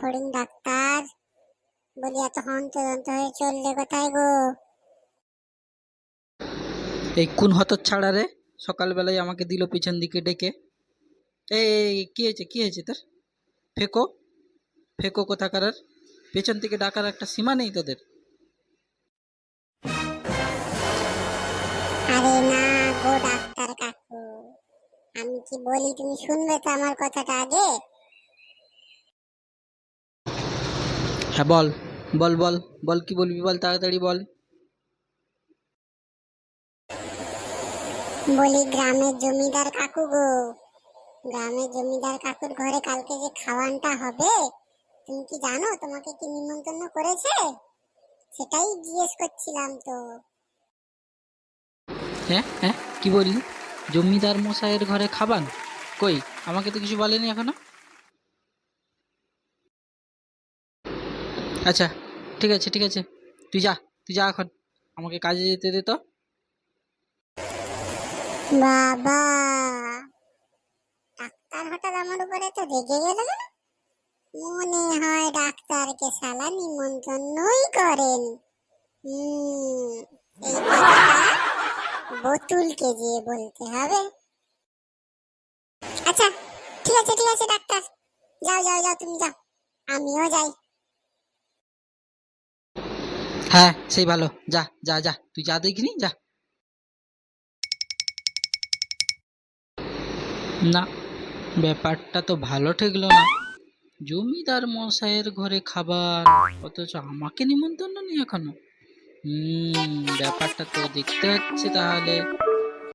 ফড়িং ডাক্তার। বলি এত হন্তদন্ত হয়ে চললে কোথায় গো? এই কোন হত ছাড়া রে? সকালবেলায় আমাকে দিল পিছন দিকে ডেকে। এই এই, কি হয়েছে কি হয়েছে তোর? ফেকো ফেকো কোথাকার পেছন থেকে ডাকার একটা সীমা নেই তোদের। আরে না গো ডাক্তার কাকু আমি কি বলি তুমি শুনবে তো আমার কথাটা আগে? হ্যাঁ বল। বল বল। বল কি বলবি বল তাড়াতাড়ি বল। বলি গ্রামের জমিদার কাকু গো। গ্রামের জমিদার কাকুর ঘরে কালকে যে খাওয়ানটা হবে তুমি কি জানো তোমাকে কি নিমন্ত্রণ করেছে? সেটাই জিজ্ঞেস করছিলাম তো। হ্যাঁ হ্যাঁ কি বললি? জমিদার মশাইয়ের ঘরে খাবান কই? আমাকে তো কিছু বলেনি এখনও? আচ্ছা ঠিক আছে ঠিক আছে। তুই যা তুই যা এখন। আমাকে কাজে যেতে দে তো। বাবা আমার গেল মনে হয় ডাক্তারকে করেন। আচ্ছা ঠিক আছে ঠিক আছে, ডাক্তার। যাও যাও যাও, তুমি যাও। আমিও যাই। হ্যাঁ সেই ভালো। যা যা যা। তুই যা দেখিনি যা। না, ব্যাপারটা তো ভালো ঠেকলো না। জমিদার মশাইয়ের ঘরে খাবার, অথচ আমাকে নিমন্ত্রণ নেই এখনও। হুম, ব্যাপারটা তো দেখতে হচ্ছে তাহলে।